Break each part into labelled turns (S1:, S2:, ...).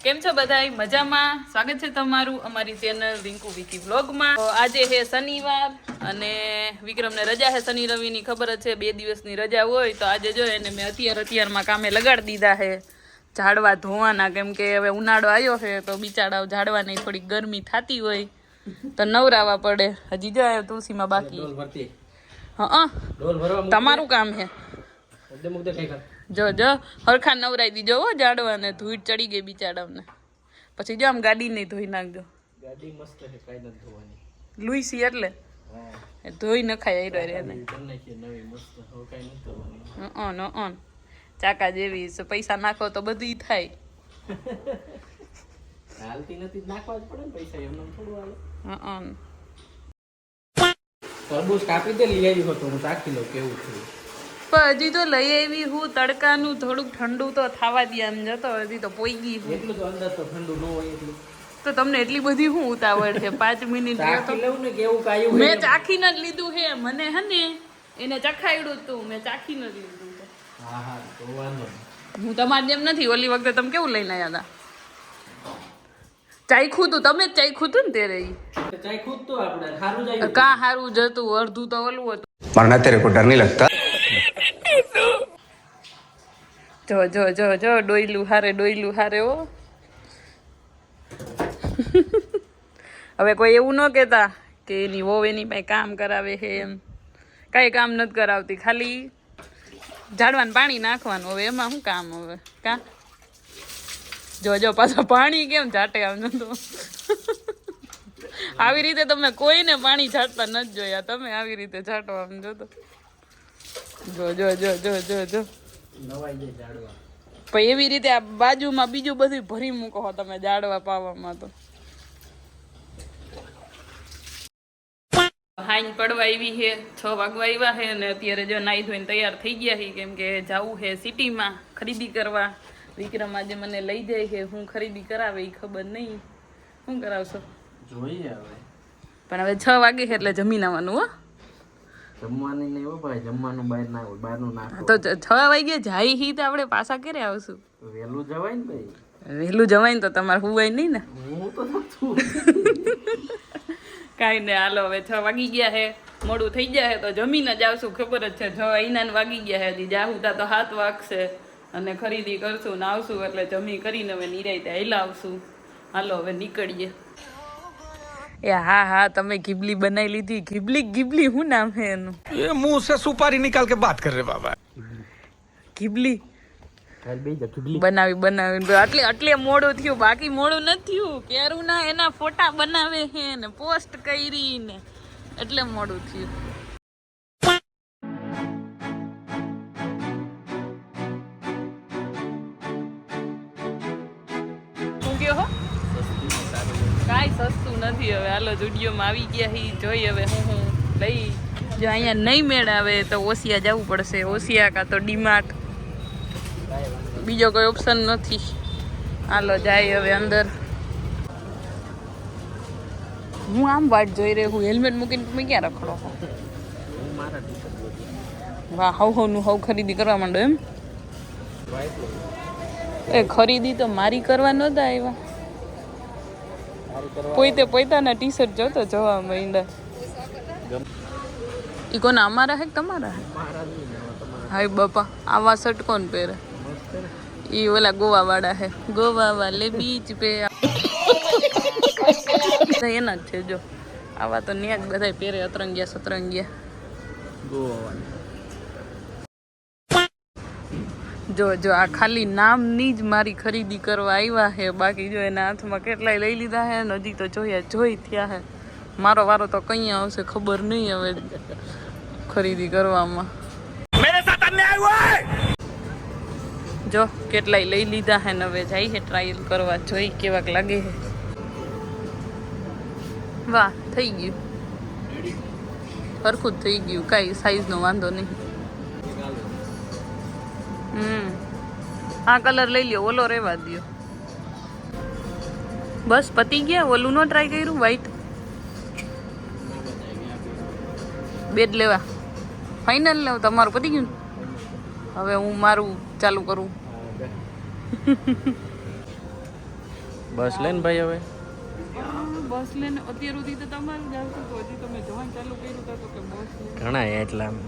S1: કેમ છો બધા મજામાં? સ્વાગત છે તમારું અમારી ચેનલ રિંકુ વિકી વ્લોગમાં. તો આજે છે શનિવાર અને વિક્રમને રજા છે શનિ રવિની ખબર જ છે બે દિવસની રજા હોય તો આજે જો એને મેં અત્યાર અત્યારમાં કામે લગાડી દીધા છે ઝાડવા ધોવાના. કેમ કે હવે ઉનાળો આવ્યો છે તો બિચારા ઝાડવાની થોડીક ગરમી થતી હોય તો નવરાવા પડે. હજી જો આવ્યો તુલસીમાં બાકી. હા તમારું કામ છે. જો જો હરખા નવરાઈ દીજો હો જાડવાને ધૂળ ચડી ગઈ બિચારાને પછી જો આમ ગાડી નહીં ધોઈ નાખજો.
S2: ગાડી મસ્ત છે કાઈ નથી ધોવાની.
S1: લુઈસી એટલે? ધોઈ નખાય આયરો રે ને
S2: કરી નાખીએ નવી મસ્ત. હવે કઈ નથી કરવાની
S1: અન અન ચાકા જેવી છે પૈસા નાખો તો બધું થાય.
S2: હાલતી નથી નાખવા જ પડે ને પૈસા એમને થોડું હાલે.
S1: અન
S2: તરબૂચ કાપી દે લઈ આવી હતો હું ચાખી લઉં કેવું થયું?
S1: પણ હજી તો લઈ આવી હું તડકાનું થોડુંક ઠંડુ તો થવા દે એમ જતો હજી તો પોઈ ગઈ
S2: એટલું તો અંદર તો ઠંડુ ન હોય એટલું.
S1: તો તમને એટલી બધી હું ઉતાવળ છે? પાંચ મિનિટ
S2: લેવું ને કેવું કાયું
S1: મેં ચાખીને જ લીધું છે. મને હે ને એને ચખાયડું તું મેં ચાખીને જ લીધું
S2: હા હા તો વાંધો
S1: હું તમારી જેમ નથી. ઓલી વખતે તમે કેવું લઈને આવ્યા હતા? ચાખ્યું તું તમે જ ચાખ્યું તું ને
S2: તે રહી ચાખ્યું તું આપણે સારું
S1: કા સારું જતું અડધું તો ઓલું હતું.
S3: પણ અત્યારે કોઈ ડર નહીં લગતા
S1: જો જો જો જો, ડોયલું હારે ડોયલું હારે ઓ હવે કોઈ એવું ન કહેતા કે એની વહુ એની પાસે કામ કરાવે છે એમ. કાંઈ કામ નથી કરાવતી, ખાલી ઝાડવાનું પાણી નાખવાનું. હવે એમાં શું કામ હવે? કા? જો જો, પાછા પાણી કેમ ઝાટે આમ તો? આવી રીતે તમે કોઈને પાણી ઝાટતા નથી જોયા. તમે આવી રીતે ઝાટો આમ જો તો જો જો જો જો જો જો. પણ એવી રીતે આ બાજુમાં બીજું બધું ભરી મૂકો તમે જાડવા પાવામાં તો. હાઈન પડવા આવી છે છ વાગવા આવ્યા છે અને અત્યારે જો નાહી ધોઈને તૈયાર થઈ ગયા છે કેમ કે જવું છે સિટીમાં ખરીદી કરવા. વિક્રમ આજે મને લઈ જાય છે હું ખરીદી કરાવે એ ખબર નહીં. શું કરાવશો?
S2: જોઈએ હવે.
S1: પણ હવે છ વાગે છે એટલે જમીન આવવાનું હો.
S2: જમવાની નહીં હોય ભાઈ જમવાનું બહાર ના હોય બહારનું ના
S1: તો છ વાગે જાય હી તો આપણે પાછા ક્યારે આવશું?
S2: વહેલું જવાય ને ભાઈ.
S1: વહેલું જવાય ને તો તમારે હુવાય નહીં ને?
S2: હું તો
S1: કાંઈ નહીં હાલો હવે છ વાગી ગયા છે મોડું થઈ જાય તો જમીને જ આવશું ખબર જ છે છ અહીંના વાગી ગયા છે હજી જાહું તા તો હાથ વાગશે અને ખરીદી કરશું ને આવશું એટલે જમી કરીને હવે નિરાયતે હેલા આવશું. હાલો હવે નીકળીએ. એ હા હા તમે ઘીબલી બનાવી લીધી. ઘીબલી ઘીબલી હું નામ હે એનું?
S3: એ મુંહ સે સુપારી નિકાલ કે
S1: બાત
S2: કર રે બાબા. ઘીબલી
S1: બનાવી બનાવી. આટલે આટલે મોડું થયું. બાકી મોડું નથી થયું. ના એના ફોટા બનાવે હે ને પોસ્ટ કરી ને એટલે મોડું થયું. હાલો જુડિયોમાં આવી ગયા હી. જોઈ હવે હું હું લઈ. જો અહીંયા નહીં મેળ આવે તો ઓસિયા જવું પડશે. ઓસિયા કાં તો ડીમાર્ટ. બીજો કોઈ ઓપ્શન નથી. હાલો જાય હવે અંદર. હું આમ વાટ જોઈ રહ્યો હું. હેલ્મેટ મૂકીને તમે ક્યાં રખડો વાહ, હવ હવનું હવ ખરીદી કરવા માંડો એમ? એ ખરીદી તો મારી કરવા નહોતા આવ્યા. પોઈતે પોતાના ટી શર્ટ જોતો જોવા માંડ્યા ઈ કોના અમારા હે કે તમારા હે?
S2: મારા જ નહીં ને તમારા
S1: હાય બાપા આવા શર્ટ કોણ પહેરે?
S2: મસ્ત ને
S1: ઈ ઓલા ગોવા વાળા હે. ગોવા વાલે બીચ પે બધા એના જ છે જો. આવા તો ન્યા જ બધા પહેરે અતરંગિયા સતરંગિયા
S2: ગોવા
S1: જો જો આ ખાલી નામની જ મારી ખરીદી કરવા આવ્યા હે બાકી જો એના હાથમાં કેટલાય લઈ લીધા હે ને હજી તો જોયા જોઈ થયા હે. મારો વારો તો કઈ આવશે ખબર નહીં હવે ખરીદી કરવામાં. જો કેટલાય લઈ લીધા હે ને હવે જાય છે ટ્રાયલ કરવા જોઈ કેવાક લાગે છે વાહ થઈ ગયું. સરખું થઈ ગયું કાંઈ સાઈઝનો વાંધો નહીં. હમ. આ કલર લઈ લ્યો ઓલો રહેવા દ્યો. બસ પતી ગયા ઓલું નો ટ્રાય કર્યું વ્હાઈટ બેડ લેવા. ફાઇનલ લેવ તમારું પતી ગયું હવે હું મારું ચાલુ કરું.
S2: બસ લઈને ભાઈ હવે.
S1: બસ લઈને અત્યાર સુધી તો તમારું જ આવતું હતું. હજી તમે જવાનું ચાલુ કર્યું હતું તો કે બસ
S2: ઘણા એટલા. આમ.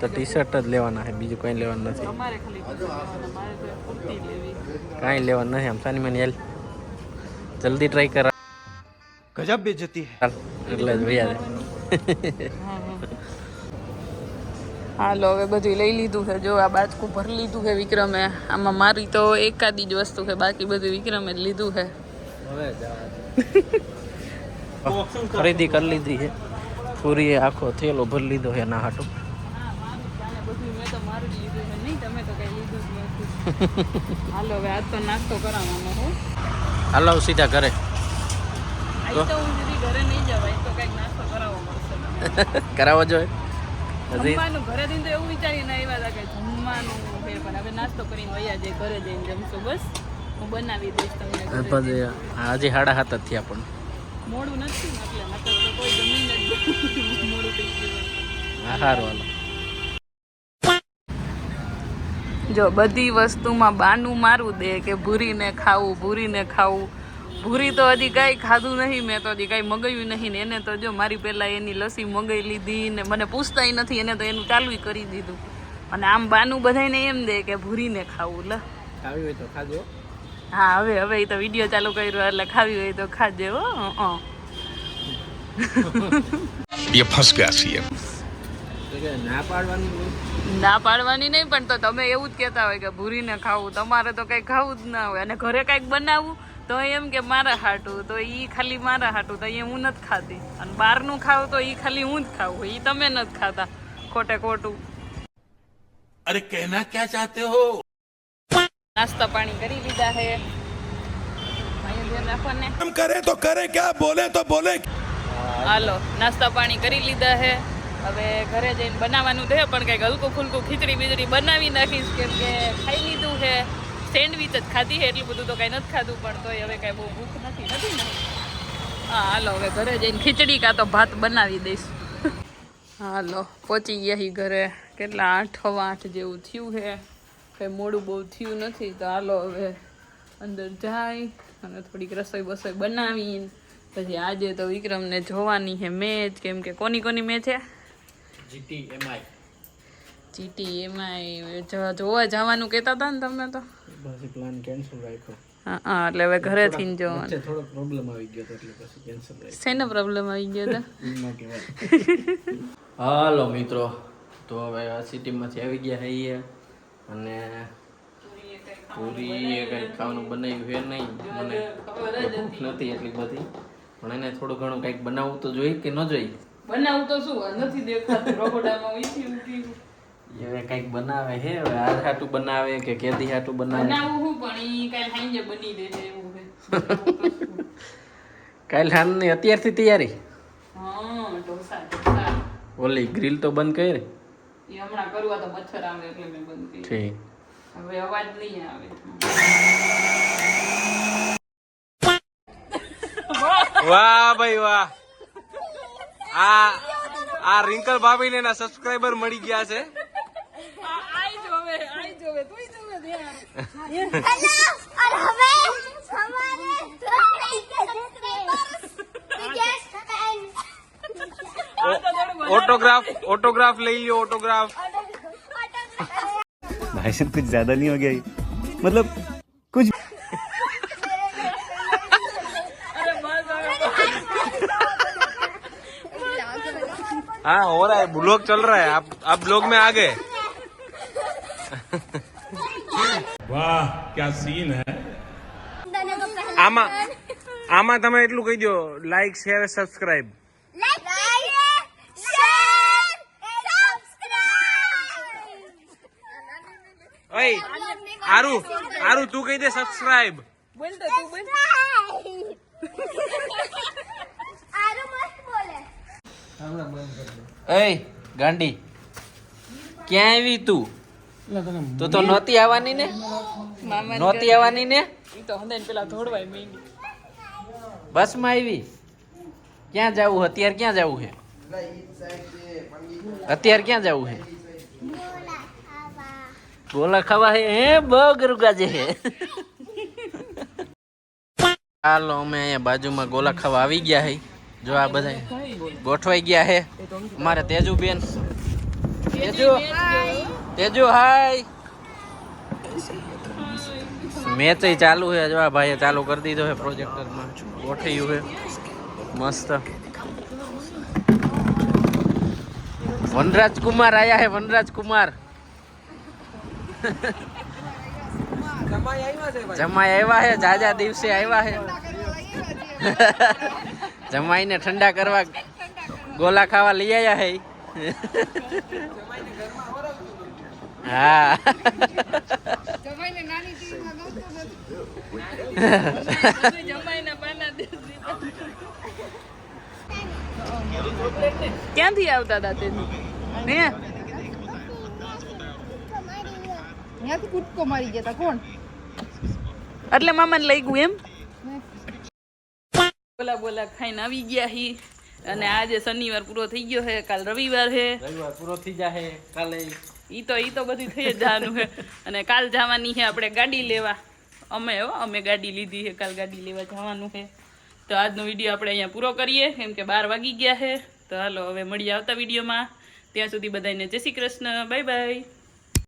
S1: તો ટી શર્ટ જ
S2: લેવાના છે બીજું કંઈ લેવાનું નથી.
S1: અમારે લેવાનું
S2: નથી આમ સાની મને જલ્દી ટ્રાય કરા.
S3: ગજબ બેજતી
S2: એટલે જ ભૈયા.
S1: હાલો હવે બધું લઈ લીધું છે. જો આ બાચકું ભરી લીધું છે વિક્રમે. આમાં મારી તો એકાદી જ વસ્તુ છે બાકી બધું વિક્રમે લીધું છે.
S2: ખરીદી કરી લીધી છે. પૂરી આખો થેલો ભરી લીધો છે ના હાટો.
S1: હાલો હવે આજ તો નાસ્તો કરાવવાનો હો
S2: હાલો સીધા ઘરે.
S1: આજ તો હું ઘરે નહીં તો
S2: જોઈએ
S1: જમવાનું એવું વિચારીને આવ્યા હતા કે જમવાનું પણ હવે નાસ્તો કરીને વયા જાય ઘરે જઈને જમશું બસ. હું બનાવી દઈશ તમને.
S2: હજી સાડા હાથ જ થયા પણ.
S1: મોડું નથી એટલે જ બધી વસ્તુમાં બાનું મારું દે કે ભૂરીને ખાવું ભૂરીને ખાવું. ભૂરી તો હજી કાંઈ ખાધું નહીં મેં તો હજી કાંઈ મગાવ્યું નહીં ને એને તો જો મારી પહેલાં એની લસી મગાવી લીધી ને મને પૂછતાય નથી એને તો એનું ચાલુય કરી દીધું. અને આમ બાનું બધાને એમ દે કે ભૂરીને ખાવું લ.
S2: ખાવી હોય તો ખાજો.
S1: હા હવે હવે એ તો વીડિયો ચાલુ કર્યો એટલે ખાવી હોય તો ખાજે હો.
S3: એ ફસક્યા છીએ.
S2: ના પાડવાની
S1: નહીં પણ તો તમે એવું જ કહેતા હોય કે ભૂરીને ખાવું. તમારે તો કંઈ ખાવું જ ના હોય. અને ઘરે કંઈક બનાવવું તો એમ કે મારા હાટું. તો એ ખાલી મારા હાટું. તો એ હું નથી ખાતી. અને બહારનું ખાવું તો એ ખાલી હું જ ખાવું એ તમે નથી ખાતા. ખોટે ખોટું.
S4: અરે કહેના ક્યાં ચાહતે હો?
S1: નાસ્તા પાણી કરી લીધા
S4: હે. કરે તો કરે ક્યાં બોલે તો બોલે.
S1: હાલો, નાસ્તા પાણી કરી લીધા છે હવે ઘરે જઈને બનાવવાનું છે પણ કંઈક હલકું ફૂલકું ખીચડી બીજડી બનાવી નાખીશ, કેમ કે ખાઈ લીધું છે સેન્ડવિચ જ ખાધી છે એટલું બધું તો કાંઈ નથી ખાધું, પણ તોય હવે કાંઈ બહુ ભૂખ નથી નથી ને? હા, હાલો, હવે ઘરે જઈને ખીચડી કાં તો ભાત બનાવી દઈશ. હાલો, પહોંચી ગયા ઘરે. કેટલા આઠ, હવા આઠ જેવું થયું છે કંઈ મોડું બહુ થયું નથી, તો હાલો હવે અંદર જાય અને થોડીક રસોઈ બસોઈ બનાવીને પછી આજે તો વિક્રમને જોવાની છે મેચ કેમ કે કોની કોની મેચ છે?
S2: જીટી એમઆઈ
S1: જીટી એમઆઈ જોવા જવાનું કહેતા હતા ને તમે તો.
S2: બસ પ્લાન કેન્સલ રાખ્યો.
S1: હા હા એટલે હવે ઘરેથી જ જોવાનું.
S2: થોડો પ્રોબ્લેમ આવી ગયો એટલે પછી કેન્સલ રાખ્યો.
S1: શેનો પ્રોબ્લેમ આવી ગયો હતો
S2: હાલો મિત્રો તો હવે આ સિટીમાંથી આવી ગયા છીએ અને પૂરી એ કઈ ખાવાનું બનાવ્યું છે નહીં? મને ભૂખ નથી એટલી બધી. પણ એને થોડું ઘણું કંઈક બનાવવું તો જોઈએ કે ન જોઈએ?
S1: બનાવું તો શું નથી દેખાતું રહોડામાં ઉઠી ઉઠી
S2: હવે કંઈક બનાવે હે હવે આ હાટું બનાવે કે કેદી હાટું બનાવે?
S1: બનાવું હું પણ ઈ કાલ સાંજે બની દેશે એવું છે એવું શું?
S2: કાલ હાલની અત્યારથી તૈયારી?
S1: હા ઢોસા ઢોસા.
S2: ઓલી ગ્રીલ તો બંધ કરી?
S1: એ હમણાં કરવા તો મચ્છર આવે એટલે મેં બંધ કરી.
S2: ઠીક.
S1: હવે અવાજ નહીં આવે.
S3: વાહ ભાઈ વાહ આ આ રિંકલ ભાભી ને સબસ્ક્રાઇબર મળી ગયા છે
S1: આઈ જોવે આઈ જોવે તુંય જોવે ધ્યાન
S5: और हमें हमारे
S3: ઓટોગ્રાફ ઓટોગ્રાફ લઈ લ્યો ઓટોગ્રાફ
S6: भाई साहब कुछ ज्यादा नहीं हो गया ये? मतलब
S3: हाँ हो रहा है ब्लॉग चल रहा है आप आप ब्लॉग में आ गए
S4: वाह क्या सीन है
S3: આમાં આમાં તમે એટલું કહી દો લાઈક શેર સબસ્ક્રાઇબ ઓય આરુ આરુ તું કહી દે સબસ્ક્રાઇબ
S1: બોલ તો તું બોલ
S5: आरो मत बोले
S2: એય ગાંડી. ક્યાં આવી તું? તો તો નહોતી આવવાની ને?
S1: મામા
S2: નહોતી આવવાની ને?
S1: તો હંદાઈને પેલા ધોડવાય માંડી
S2: બસમાં આવી? ક્યાં જવું? અત્યારે ક્યાં જવું છે અત્યારે ક્યાં જવું છે ગોલા ખાવા હે હે? બહુ ગરુગા જે હે. હાલો અમે અહીંયા બાજુમાં ગોલા ખાવા આવી ગયા હે. જો આ બધા ગોઠવાઈ ગયા હે. અમારે તેજુબેન. તેજુ તેજુ હાય. મેચ ચાલુ છે જો આ ભાઈએ ચાલુ કરી દીધો છે પ્રોજેક્ટરમાં. ગોઠવ્યું છે મસ્ત. વનરાજ કુમાર આયા હે વનરાજ કુમાર જમાઈ આવ્યા હે જાજા દિવસે આવ્યા હે. જમાઈને ઠંડા કરવા ગોલા ખાવા લઈ આવ્યા હે. હા.
S1: ક્યાંથી આવતા હતા તેથી કૂટકો
S7: ત્યાંથી કૂદકો મારી ગયા તા કોણ?
S1: એટલે મામાને લઈ ગયું એમ? બોલા ખાઈને આવી ગયા હી. અને આજે શનિવાર પૂરો થઈ ગયો છે કાલ રવિવાર છે
S2: રવિવાર પૂરો થઈ જાહે કાલે.
S1: ઈ તો ઈ તો બધું થઈ જવાનું છે અને કાલ જવાની છે આપણે ગાડી લેવા. અમે હો અમે ગાડી લીધી છે કાલ ગાડી લેવા જવાનું છે તો આજનો વીડિયો આપણે અહીંયા પૂરો કરીએ કેમ કે બાર વાગી ગયા છે તો હાલો હવે મળીએ આવતા વિડીયોમાં. ત્યાં સુધી બધાને જય શ્રી કૃષ્ણ બાય બાય.